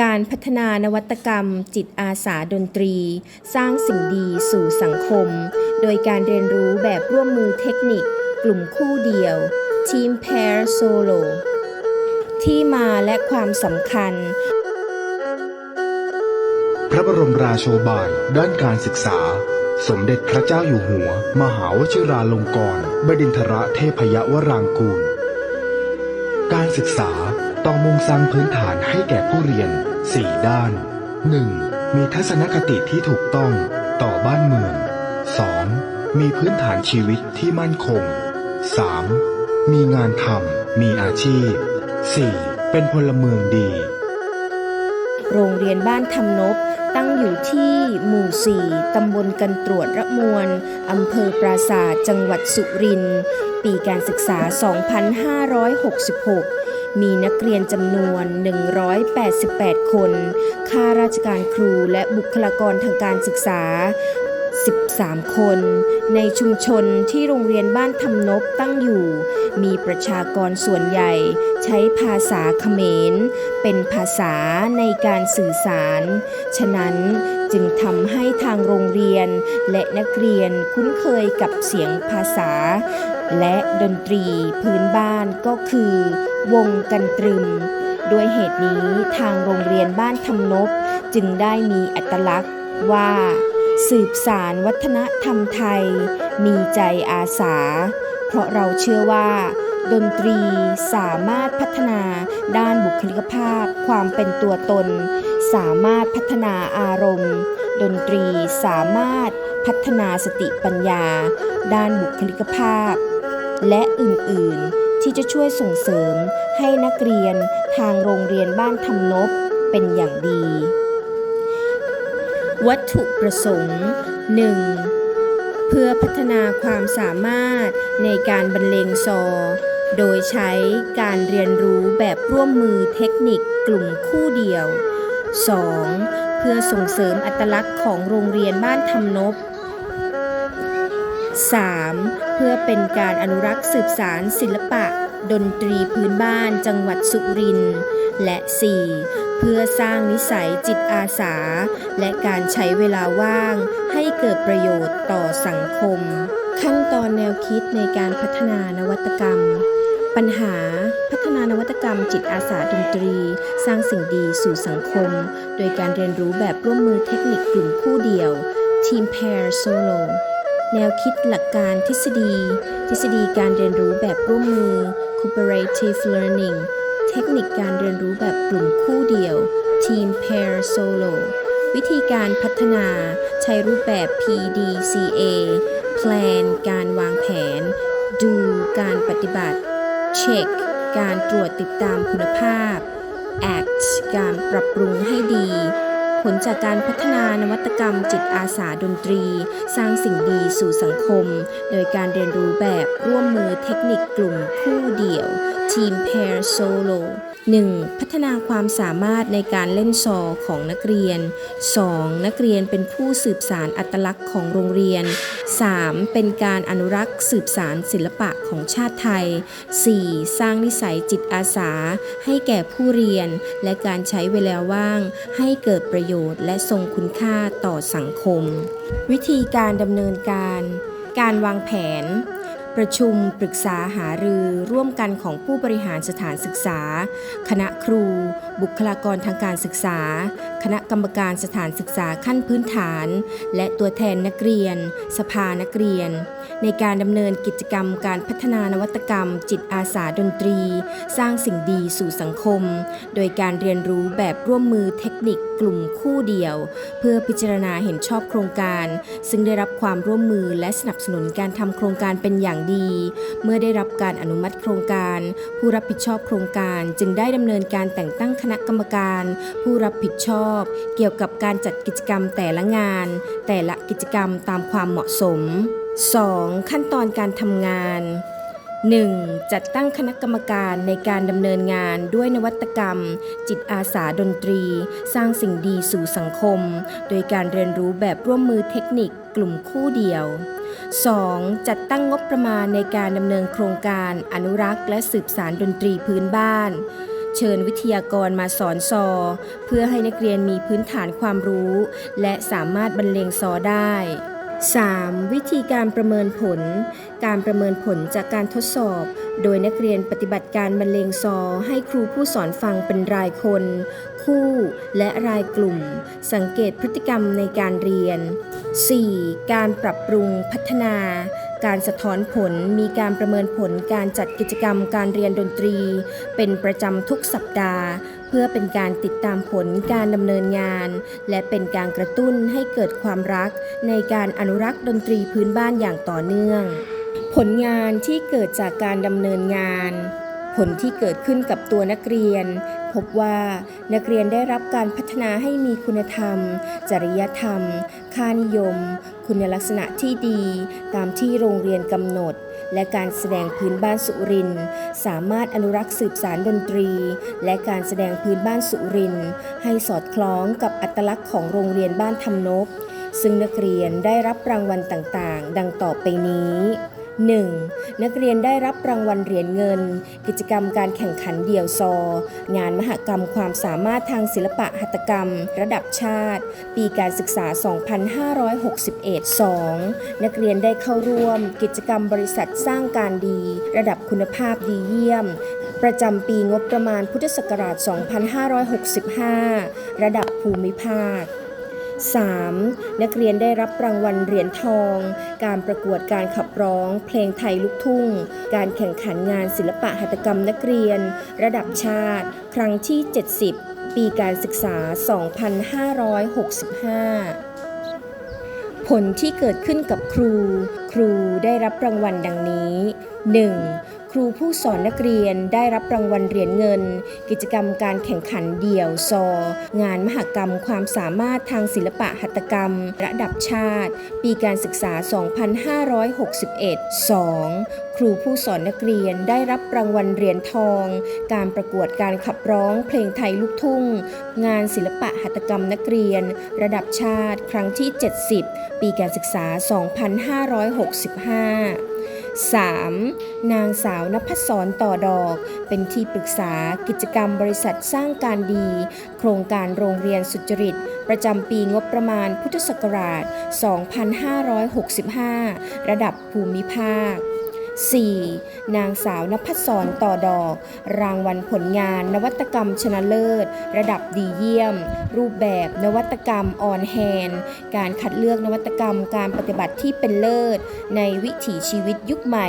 การพัฒนานวัตกรรม จิตอาสาดนตรี สร้างสิ่งดีสู่สังคม โดยการเรียนรู้แบบร่วมมือเทคนิค กลุ่มคู่เดี่ยว Team Pair Solo ที่มาและความสำคัญ พระบรมราโชบายด้านการศึกษา สมเด็จพระเจ้าอยู่หัว มหาวชิราลงกรณบดินทรเทพยวรางกูล การศึกษา ต้องมุ่งสร้างพื้นฐานให้แก่ผู้เรียน 4 ด้าน 1. มีทัศนคติที่ถูกต้องต่อบ้านเมือง 2. มีพื้นฐานชีวิตที่มั่นคง 3. มีงานทำมีอาชีพ 4. เป็นพลเมืองดี โรงเรียนบ้านทำนบตั้งอยู่ที่หมู่ 4 ตำบลกันตรวจระมวล อำเภอปราสาทจังหวัดสุรินทร์ ปีการศึกษา 2566 มีนักเรียนจำนวน 188 คน ข้าราชการครูและบุคลากรทางการศึกษา 13 คน ในชุมชนที่โรงเรียนบ้านทำนบตั้งอยู่ มีประชากรส่วนใหญ่ใช้ภาษาเขมร เป็นภาษาในการสื่อสาร ฉะนั้น จึงทำให้ทางโรงเรียนและนักเรียนคุ้นเคยกับเสียงภาษา และดนตรีพื้นบ้านก็คือ วงกันตรึม ด้วยเหตุนี้ทางโรงเรียนบ้านทำนบจึงได้มีอัตลักษณ์ว่า สืบสารวัฒนธรรมไทย มีใจอาสา เพราะเราเชื่อว่าดนตรีสามารถพัฒนาด้านบุคลิกภาพความเป็นตัวตน สามารถพัฒนาอารมณ์ ดนตรีสามารถพัฒนาสติปัญญา ด้านบุคลิกภาพ และอื่นๆ ที่จะช่วยส่งเสริมให้นักเรียนทางโรงเรียนบ้านทำนบเป็นอย่างดี วัตถุประสงค์ 1. เพื่อพัฒนาความสามารถในการบรรเลงซอ โดยใช้การเรียนรู้แบบร่วมมือเทคนิคกลุ่มคู่เดียว 2. เพื่อส่งเสริมอัตลักษณ์ของโรงเรียนบ้านทำนบ 3. เพื่อเป็นการอนุรักษ์สืบสารศิลปะ ดนตรีพื้นบ้านจังหวัดสุรินทร์และ 4. เพื่อสร้างนิสัยจิตอาสา และการใช้เวลาว่าง ให้เกิดประโยชน์ต่อสังคม ขั้นตอนแนวคิดในการพัฒนานวัตกรรม ปัญหาพ ฒนานวัตกรรมจิตอาสาดนตรี สร้างสิ่งดีสู่สังคม โดยการเรียนรู้แบบร่วมมือเทคนิคกลุ่มคู่เดี่ยว Team Pair Solo แนวคิดหลักการทฤษฎี ทฤษฎีการเรียนรู้แบบร่วมมือ Cooperative Learning เทคนิคการเรียนรู้แบบกลุ่มคู่เดี่ยว Team Pair Solo วิธีการพัฒนา ใช้รูปแบบ PDCA Plan การวางแผน Do การปฏิบัติ Check การตรวจติดตามคุณภาพ Act การปรับปรุงให้ดี ผลจากการพัฒนานวัตกรรมจิตอาสาดนตรี สร้างสิ่งดีสู่สังคม โดยการเรียนรู้แบบร่วมมือเทคนิคกลุ่มคู่เดี่ยว Team Pair Solo 1. พัฒนาความสามารถในการเล่นซอของนักเรียน 2. นักเรียนเป็นผู้สืบสารอัตลักษณ์ของโรงเรียน 3. เป็นการอนุรักษ์สืบสารศิลปะของชาติไทย 4. สร้างนิสัยจิตอาสา ให้แก่ผู้เรียน และการใช้เวลาว่าง ให้เกิดประโยชน์และทรงคุณค่าต่อสังคม วิธีการดำเนินการ การวางแผน ประชุมปรึกษาหารือร่วมกันของผู้บริหารสถานศึกษา คณะครู บุคลากรทางการศึกษา คณะกรรมการสถานศึกษาขั้นพื้นฐาน และตัวแทนนักเรียน สภานักเรียน ในการดำเนินกิจกรรมการพัฒนานวัตกรรม จิตอาสาดนตรี สร้างสิ่งดีสู่สังคม โดยการเรียนรู้แบบร่วมมือเทคนิคกลุ่มคู่เดี่ยว เพื่อพิจารณาเห็นชอบโครงการ ซึ่งได้รับความร่วมมือและสนับสนุนการทำโครงการเป็นอย่างดี เมื่อได้รับการอนุมัติโครงการ ผู้รับผิดชอบโครงการจึงได้ดำเนินการแต่งตั้งคณะกรรมการ ผู้รับผิดชอบ เกี่ยวกับการจัดกิจกรรมแต่ละงาน แต่ละกิจกรรมตามความเหมาะสม 2. ขั้นตอนการทำงาน 1. จัดตั้งคณะกรรมการในการดำเนินงานด้วยนวัตกรรม จิตอาสาดนตรี สร้างสิ่งดีสู่สังคม โดยการเรียนรู้แบบร่วมมือเทคนิคกลุ่มคู่เดียว 2. จัดตั้งงบประมาณในการดำเนินโครงการอนุรักษ์และสืบสารดนตรีพื้นบ้าน เชิญวิทยากรมาสอนซอ เพื่อให้นักเรียนมีพื้นฐานความรู้ และสามารถบรรเลงซอได้ 3. วิธีการประเมินผล การประเมินผลจากการทดสอบ โดยนักเรียนปฏิบัติการบรรเลงซอ ให้ครูผู้สอนฟังเป็นรายคน คู่และรายกลุ่ม สังเกตพฤติกรรมในการเรียน 4. การปรับปรุงพัฒนา การสะท้อนผลมีการประเมินผลการจัดกิจกรรมการเรียนดนตรี เป็นประจำทุกสัปดาห์ พื่อเป็นการติดตามผลการดำเนินงาน และเป็นการกระตุ้นให้เกิดความรักในการอนุรักษ์ดนตรีพื้นบ้านอย่างต่อเนื่อง ผลงานที่เกิดจากการดำเนินงาน ผลที่เกิดขึ้นกับตัวนักเรียน พบว่านักเรียนได้รับการพัฒนาให้มีคุณธรรม จริยธรรม ค่านิยม คุณลักษณะที่ดี ตามที่โรงเรียนกำหนด และการแสดงพื้นบ้านสุริน สามารถอนุรักษ์สืบสารดนตรี และการแสดงพื้นบ้านสุริน ให้สอดคล้องกับอัตลักษณ์ของโรงเรียนบ้านทำนบซึ่งนักเรียนได้รับรางวัลต่างๆ ดังต่อไปนี้ 1. นักเรียนได้รับรางวัลเหรียญเงิน กิจกรรมการแข่งขันเดี่ยวซอ งานมหกรรมความสามารถทางศิลปะหัตถกรรม ระดับชาติ ปีการศึกษา 2561 2. นักเรียนได้เข้าร่วม กิจกรรมบริษัทสร้างการดี ระดับคุณภาพดีเยี่ยม ประจำปีงบประมาณพุทธศักราช 2565 ระดับภูมิภาค 3. นักเรียนได้รับรางวัลเหรียญทอง การประกวดการขับร้อง เพลงไทยลูกทุ่ง การแข่งขันงานศิลปะหัตถกรรมนักเรียน ระดับชาติ ครั้งที่ 70 ปีการศึกษา 2565ผลที่เกิดขึ้นกับครู ครูได้รับรางวัลดังนี้ 1. ครูผู้สอนนักเรียนได้รับรางวัลเหรียญเงิน กิจกรรมการแข่งขันเดี่ยวซอ งานมหกรรมความสามารถทางศิลปะหัตถกรรม ระดับชาติ ปีการศึกษา 2561 2. ครูผู้สอนนักเรียนได้รับรางวัลเหรียญทอง การประกวดการขับร้องเพลงไทยลูกทุ่ง งานศิลปะหัตถกรรมนักเรียน ระดับชาติ ครั้งที่ 70 ปีการศึกษา 2565 3. นางสาวนภัสสรต่อดอก เป็นที่ปรึกษากิจกรรมบริษัทสร้างการดี โครงการโรงเรียนสุจริต ประจำปีงบประมาณพุทธศักราช 2565 ระดับภูมิภาค 4. นางสาวนภัสสรต่อดอก รางวัลผลงานนวัตกรรมชนะเลิศ ระดับดีเยี่ยม รูปแบบนวัตกรรมออนแฮนการคัดเลือกนวัตกรรมการปฏิบัติที่เป็นเลิศ ในวิถีชีวิตยุคใหม่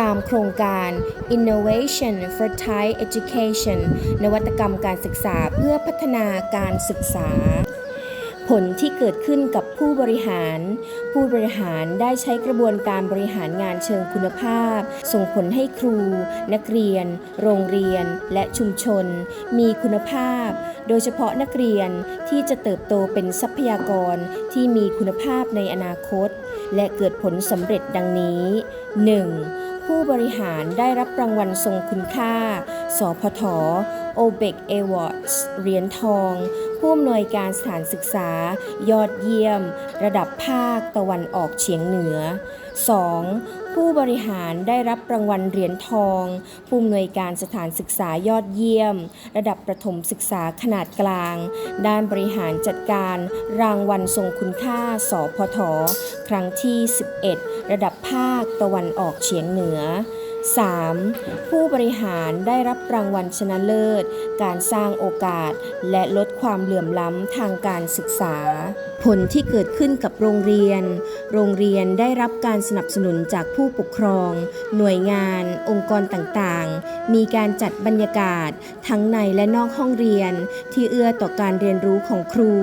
ตามโครงการ Innovation for Thai Education นวัตกรรมการศึกษาเพื่อพัฒนาการศึกษา ผลที่เกิดขึ้นกับผู้บริหาร ผู้บริหารได้ใช้กระบวนการบริหารงานเชิงคุณภาพ ส่งผลให้ครู นักเรียน โรงเรียน และชุมชน มีคุณภาพ โดยเฉพาะนักเรียนที่จะเติบโตเป็นทรัพยากรที่มีคุณภาพในอนาคต และเกิดผลสำเร็จดังนี้ 1. ผู้บริหารได้รับรางวัลทรงคุณค่า สพท o b e c Awards เหรียญทองผู้อำนวยการสถานศึกษา ยอดเยี่ยม ระดับภาคตะวันออกเฉียงเหนือ 2. ผู้บริหารได้รับรางวัลเหรียญทอง ผู้อำนวยการสถานศึกษายอดเยี่ยม ระดับประถมศึกษาขนาดกลาง ด้านบริหารจัดการรางวัลทรงคุณค่า สพท ครั้งที่ 11 ระดับภาคตะวันออกเฉียงเหนือ 3. ผู้บริหารได้รับรางวัลชนะเลิศ การสร้างโอกาส และลดความเหลื่อมล้ำทางการศึกษา ผลที่เกิดขึ้นกับโรงเรียน โรงเรียนได้รับการสนับสนุนจากผู้ปกครอง หน่วยงาน องค์กรต่างๆ มีการจัดบรรยากาศ ทั้งในและนอกห้องเรียน ที่เอื้อต่อการเรียนรู้ของครู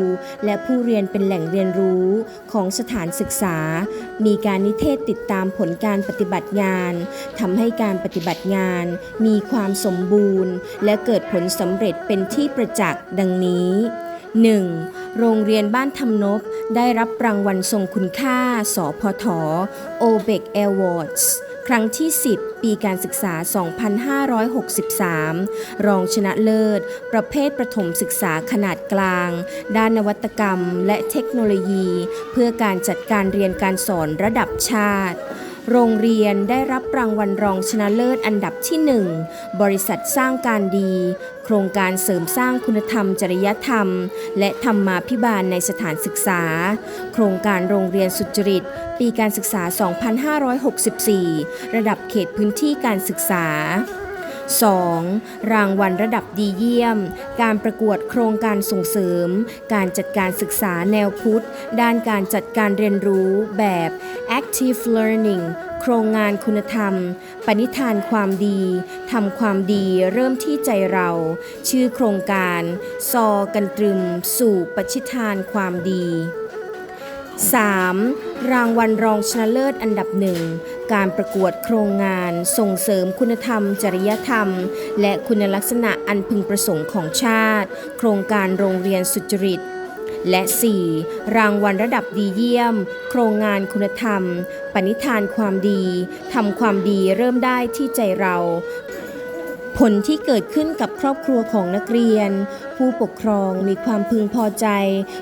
และผู้เรียนเป็นแหล่งเรียนรู้ของสถานศึกษา มีการนิเทศติดตามผลการปฏิบัติงานทำให้การปฏิบัติงาน มีความสมบูรณ์ และเกิดผลสำเร็จเป็นที่ประจักษ์ดังนี้ 1. โรงเรียนบ้านทำนบได้รับรางวัลทรงคุณค่า สพท o b e c Awards ครั้งที่ 10 ปีการศึกษา 2563 รองชนะเลิศ ประเภทประถมศึกษาขนาดกลาง ด้านนวัตกรรมและเทคโนโลยี เพื่อการจัดการเรียนการสอนระดับชาติ โรงเรียนได้รับรางวัลรองชนะเลิศอันดับที่ 1 บริษัทสร้างการดี โครงการเสริมสร้างคุณธรรมจริยธรรม และธรรมาภิบาลในสถานศึกษา โครงการโรงเรียนสุจริต ปีการศึกษา 2564 ระดับเขตพื้นที่การศึกษา 2. รางวัลระดับดีเยี่ยม การประกวดโครงการส่งเสริม การจัดการศึกษาแนวพุทธ ด้านการจัดการเรียนรู้แบบ active learning โครงงานคุณธรรม ปณิธานความดี ทำความดีเริ่มที่ใจเรา ชื่อโครงการ ซอกันตรึม สู่ปชิธานความดี 3. รางวัลรองชนะเลิศอันดับหนึ่ง การประกวดโครงงาน ส่งเสริมคุณธรรม จริยธรรม และคุณลักษณะอันพึงประสงค์ของชาติ โครงการโรงเรียนสุจริต และ 4. รางวัลระดับดีเยี่ยม โครงงานคุณธรรม ปณิธานความดี ทำความดีเริ่มได้ที่ใจเรา ผลที่เกิดขึ้นกับครอบครัวของนักเรียน ผู้ปกครองมีความพึงพอใจ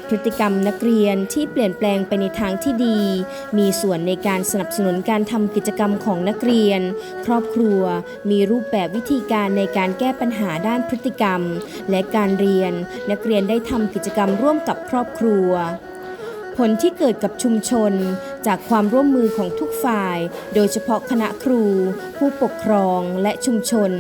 พฤติกรรมนักเรียนที่เปลี่ยนแปลงไปในทางที่ดี มีส่วนในการสนับสนุนการทำกิจกรรมของนักเรียน ครอบครัวมีรูปแบบวิธีการในการแก้ปัญหาด้านพฤติกรรม และการเรียน นักเรียนได้ทำกิจกรรมร่วมกับครอบครัว ผลที่เกิดกับชุมชน จากความร่วมมือของทุกฝ่าย โดยเฉพาะคณะครู ผู้ปกครองและชุมชน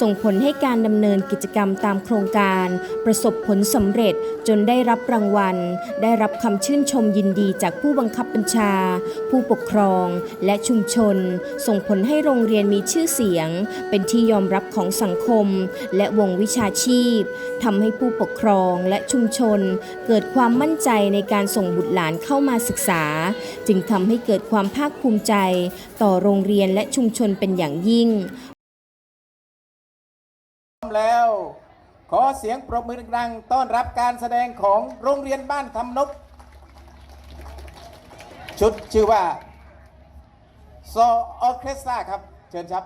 ส่งผลให้การดำเนินกิจกรรมตามโครงการ ประสบผลสำเร็จจนได้รับรางวัล ได้รับคำชื่นชมยินดีจากผู้บังคับบัญชา ผู้ปกครองและชุมชน ส่งผลให้โรงเรียนมีชื่อเสียง เป็นที่ยอมรับของสังคม และวงวิชาชีพทำให้ผู้ปกครองและชุมชน เกิดความมั่นใจในการส่งบุตรหลานเข้ามาศึกษา จึงทำให้เกิดความภาคภูมิใจ ต่อโรงเรียนและชุมชนเป็นอย่างยิ่ง แล้ว ขอเสียงปรบมือดังๆต้อนรับการแสดงของโรงเรียนบ้านทำนก ชุดชื่อว่าโซออเคสตราครับ เชิญครับ